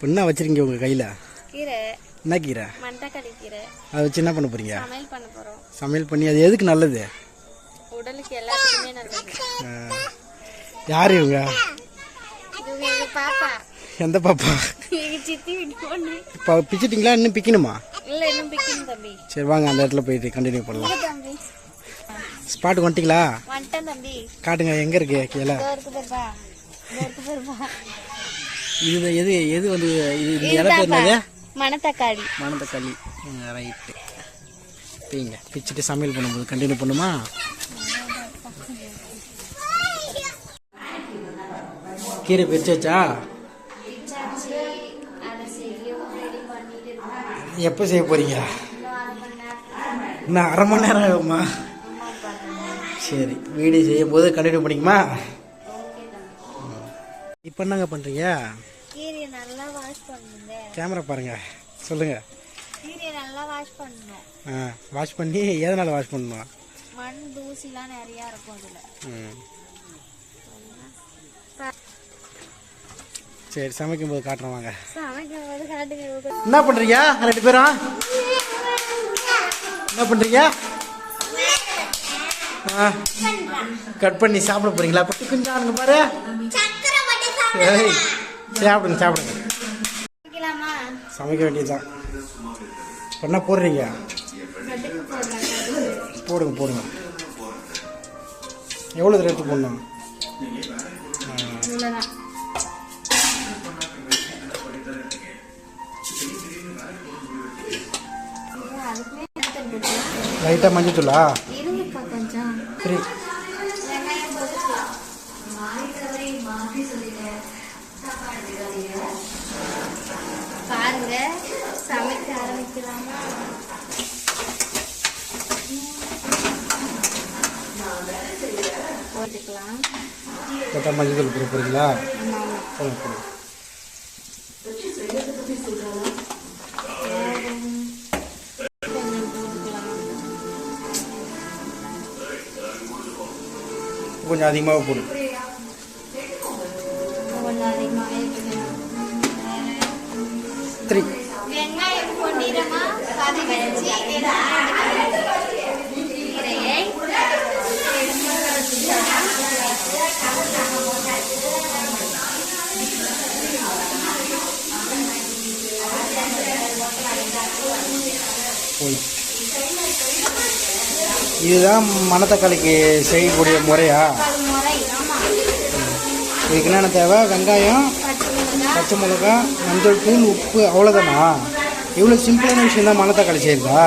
இப்போ என்ன வச்சிருக்கீங்க உங்கள் கையில்? கீரை. என்ன கீரை? மண்டக்கடை கீரை. அதை வச்சு என்ன பண்ண போகிறீங்க சமையல் பண்ண போறோம். சமையல் பண்ணி அது எதுக்கு நல்லது? உடலுக்கு எல்லாத்துக்குமே நல்லது. யார் இவங்க? பாப்பா. எந்த பாப்பா? இப்போ பிச்சிட்டிங்களா? இன்னும் பிக்கணுமா? இல்ல இன்னும் பிக்கணும் தம்பி. சரி வாங்க அந்த இடத்துல போயிட்டு கண்டினியூ பண்ணலாம். ஸ்பாட்டுக்கு வந்துட்டீங்களா? வந்துட்டேன் தம்பி. காட்டுங்க எங்கே இருக்கு கீழே? இதோ எது எது வந்து இது இந்த இலை பேர் என்னது? மணத்தக்காளி. மணத்தக்காளி. ரைட்டு பீங்க பிச்சுட்டு சமையல் பண்ணும்போது கண்டினியூ பண்ணுமா? கீரை பிரிச்சாச்சா? எப்போ செய்ய போறீங்க? இன்னும் அரை மணி நேரம் ஆகுமா? சரி வீடியோ செய்யும் போது கண்டினியூ பண்ணிக்குமா? இப்போ என்னங்க பண்ணுறீங்க? கீரையை நல்லா வாஷ் பண்ணுங்க. கேமரா பாருங்க. சொல்லுங்க. கீரையை நல்லா வாஷ் பண்ணணும். ஆ வாஷ் பண்ணி எதனால் வாஷ் பண்ணணும்? மண் தூசிலாம் நிறைய இருக்கும் அதுல. ம். சரி சமைக்கும் போது காட்டுறோம் வாங்க. சமைக்கும் போது காட்டுங்க என்ன பண்ணுறீங்க? ரெண்டு பேரும் என்ன பண்ணுறீங்க? ஆ. கட் பண்ணி. சாப்பிட போறீங்களா? பட்டு கொஞ்சம் பாரு. ஏய் சாப்பிடுங்க சாப்பிடுங்க. சமைக்க வேண்டியதுதான். என்ன போடுறீங்க? போடுங்க போடுங்க. எவ்வளோ எடுத்து போடணும்? லைட்டாக இருங்கப்பா கொஞ்சம். சரி. பாருங்க சமைக்க ஆரம்பிக்கலாமா? போட்டுக்கலாம். போட போகிறீங்களா ஆமா ஆமா போடுங்க போடுங்க கொஞ்சம் அதிகமாக போடு கொஞ்சம் அதிகமாகவே போட்டுக்கலாம் த்ரீ வெங்காயம் பொன்னிறமா இதுதான் மணத்தக்காளிக்கு செய்யக்கூடிய முறையா? இதுக்கு என்னென்ன தேவை? வெங்காயம் பச்சை மிளகாய் மிளகா மஞ்சள் தூள் உப்பு அவ்வளோதானா இவ்வளோ சிம்பிளான விஷயம் தான் மணத்தக்காளி செய்யுதா